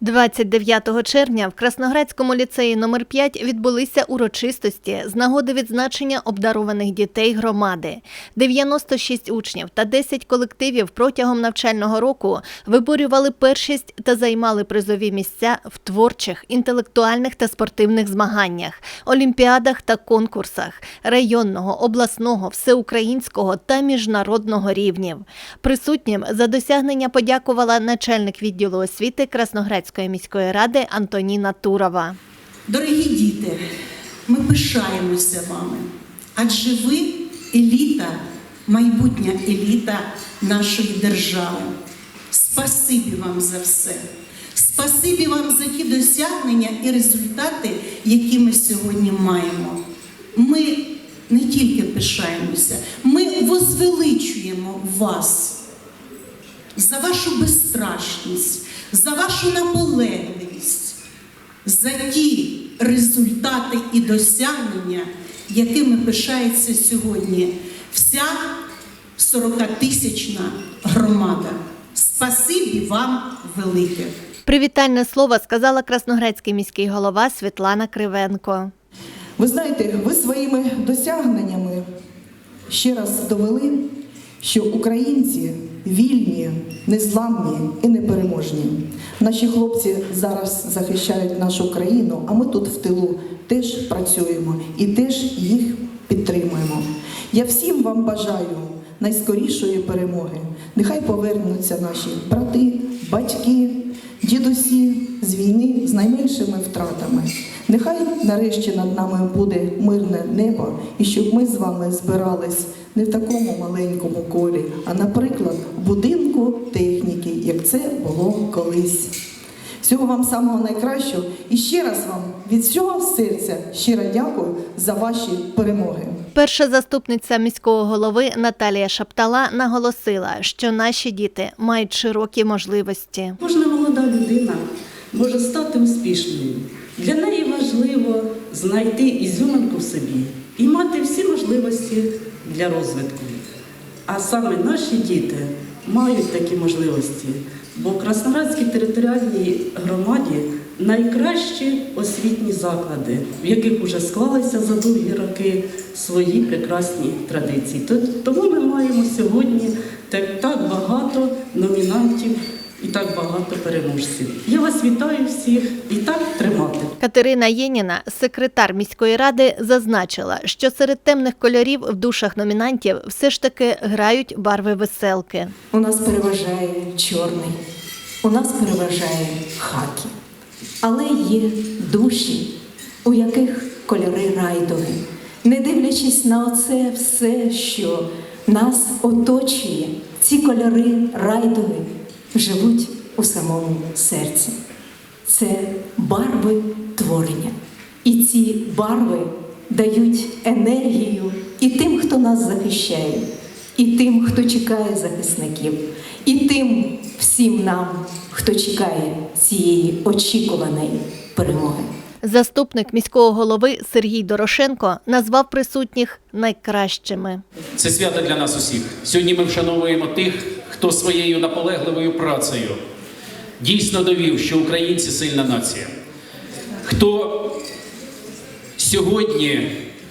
29 червня в Красноградському ліцеї номер 5 відбулися урочистості з нагоди відзначення обдарованих дітей громади. 96 учнів та 10 колективів протягом навчального року виборювали першість та займали призові місця в творчих, інтелектуальних та спортивних змаганнях, олімпіадах та конкурсах районного, обласного, всеукраїнського та міжнародного рівнів. Присутнім за досягнення подякувала начальник відділу освіти Красноградської міської ради Антоніна Турова. Дорогі діти, ми пишаємося вами, адже ви еліта, майбутня еліта нашої держави. Спасибі вам за все. Спасибі вам за ті досягнення і результати, які ми сьогодні маємо. Ми не тільки пишаємося, ми возвеличуємо вас за вашу безстрашність, за вашу наполегливість, за ті результати і досягнення, якими пишається сьогодні вся 40-тисячна громада. Спасибі вам велике. Привітальне слово сказала красноградський міський голова Світлана Кривенко. Ви знаєте, ви своїми досягненнями ще раз довели, що українці вільні, незламні і непереможні. Наші хлопці зараз захищають нашу країну, а ми тут в тилу теж працюємо і теж їх підтримуємо. Я всім вам бажаю найскорішої перемоги. Нехай повернуться наші брати, батьки, дідусі з війни з найменшими втратами. Нехай нарешті над нами буде мирне небо, і щоб ми з вами збирались не в такому маленькому колі, а, наприклад, в будинку техніки, як це було колись. Всього вам самого найкращого і ще раз вам від всього серця щиро дякую за ваші перемоги. Перша заступниця міського голови Наталія Шаптала наголосила, що наші діти мають широкі можливості. Кожна молода людина може стати успішною. Для неї важливо знайти ізюминку в собі і мати всі можливості для розвитку. А саме наші діти мають такі можливості, бо в Красноградській територіальній громаді найкращі освітні заклади, в яких вже склалися за довгі роки свої прекрасні традиції. Тому ми маємо сьогодні так, так багато номінантів і так багато переможців. Я вас вітаю всіх і так тримати. Катерина Єніна, секретар міської ради, зазначила, що серед темних кольорів в душах номінантів все ж таки грають барви веселки. У нас переважає чорний, у нас переважає хакі. Але є душі, у яких кольори райдові. Не дивлячись на оце все, що нас оточує, ці кольори райдові живуть у самому серці. Це барви творення. І ці барви дають енергію і тим, хто нас захищає, і тим, хто чекає захисників, і тим всім нам, хто чекає цієї очікуваної перемоги. Заступник міського голови Сергій Дорошенко назвав присутніх найкращими. Це свято для нас усіх. Сьогодні ми вшановуємо тих, хто своєю наполегливою працею дійсно довів, що українці сильна нація. Хто сьогодні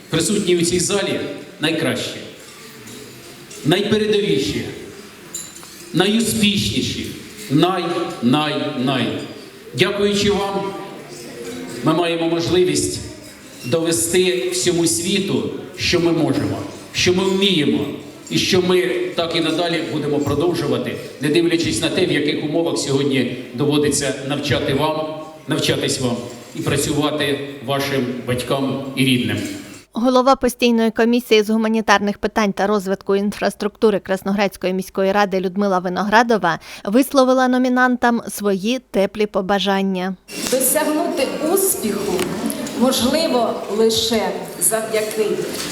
присутній у цій залі найкращі, найпередовіші, найуспішніші, най-най-най. Дякуючи вам, ми маємо можливість довести всьому світу, що ми можемо, що ми вміємо, і що ми так і надалі будемо продовжувати, не дивлячись на те, в яких умовах сьогодні доводиться навчати вам, навчатись вам і працювати вашим батькам і рідним. Голова постійної комісії з гуманітарних питань та розвитку інфраструктури Красноградської міської ради Людмила Виноградова висловила номінантам свої теплі побажання. Досягнути успіху можливо лише завдяки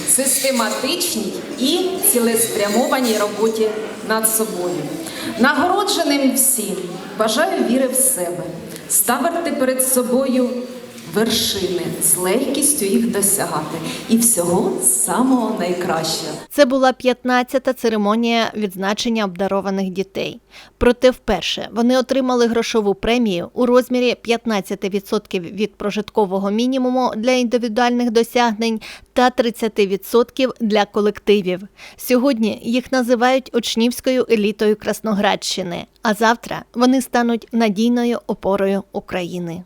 систематичній і цілеспрямованій роботі над собою. Нагородженим всім бажаю віри в себе, ставити перед собою вершини, з легкістю їх досягати. І всього самого найкращого. Це була 15-та церемонія відзначення обдарованих дітей. Проте вперше вони отримали грошову премію у розмірі 15% від прожиткового мінімуму для індивідуальних досягнень та 30% для колективів. Сьогодні їх називають учнівською елітою Красноградщини, а завтра вони стануть надійною опорою України.